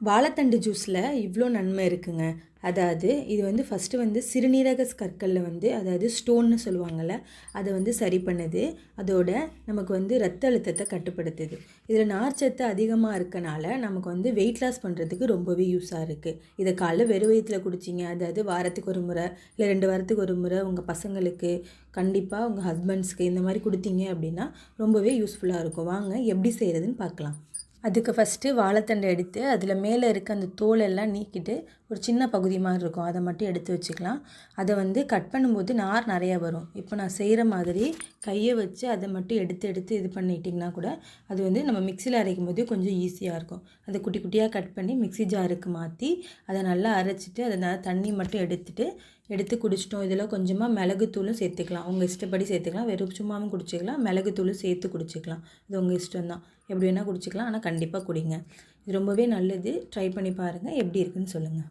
வாழைத்தண்டு ஜூஸில் இவ்வளோ நன்மை இருக்குங்க. அதாவது இது வந்து ஃபஸ்ட்டு வந்து சிறுநீரக கற்களில் வந்து அதாவது ஸ்டோன்னு சொல்லுவாங்கள்ல அதை வந்து சரி பண்ணுது. அதோட நமக்கு வந்து ரத்த அழுத்தத்தை கட்டுப்படுத்துது. இதில் நார்ச்சத்து அதிகமாக இருக்கனால நமக்கு வந்து வெயிட் லாஸ் பண்ணுறதுக்கு ரொம்பவே யூஸாக இருக்குது இதை காலைல வெறும் வயிற்றில் குடிச்சிங்க அதாவது வாரத்துக்கு ஒரு முறை இல்லை ரெண்டு வாரத்துக்கு ஒரு முறை உங்கள் பசங்களுக்கு கண்டிப்பாக உங்கள் ஹஸ்பண்ட்ஸ்க்கு இந்த மாதிரி கொடுத்தீங்க அப்படின்னா ரொம்பவே யூஸ்ஃபுல்லாக இருக்கும். வாங்க எப்படி செய்கிறதுன்னு பார்க்கலாம். அதுக்கு ஃபஸ்ட்டு வாழைத்தண்டை எடுத்து அதில் மேலே இருக்க அந்த தோலெல்லாம் நீக்கிட்டு ஒரு சின்ன பகுதி மாதிரி இருக்கும். அதை மட்டும் எடுத்து வச்சுக்கலாம். அதை வந்து கட் பண்ணும்போது நார் நிறையா வரும். இப்போ நான் செய்கிற மாதிரி கையை வச்சு அதை மட்டும் எடுத்து எடுத்து இது பண்ணிட்டிங்கன்னா கூட அது வந்து நம்ம மிக்சியில் அரைக்கும் போது கொஞ்சம் ஈஸியாக இருக்கும். அதை குட்டி குட்டியாக கட் பண்ணி மிக்சி ஜாருக்கு மாற்றி அதை நல்லா அரைச்சிட்டு அதை நல்லா தண்ணி மட்டும் எடுத்துட்டு எடுத்து குடிச்சிட்டோம். இதில் கொஞ்சமாக மிளகுத்தூளும் சேர்த்துக்கலாம். உங்கள் இஷ்டப்படி சேர்த்துக்கலாம். வெறும் சும்மாவும் குடிச்சிக்கலாம். மிளகுத்தூளும் சேர்த்து குடிச்சிக்கலாம். இது உங்கள் இஷ்டம் தான் எப்படி வேணால் குடிச்சிக்கலாம். ஆனால் கண்டிப்பாக குடிங்க. இது ரொம்பவே நல்லது. ட்ரை பண்ணி பாருங்கள் எப்படி இருக்குன்னு சொல்லுங்கள்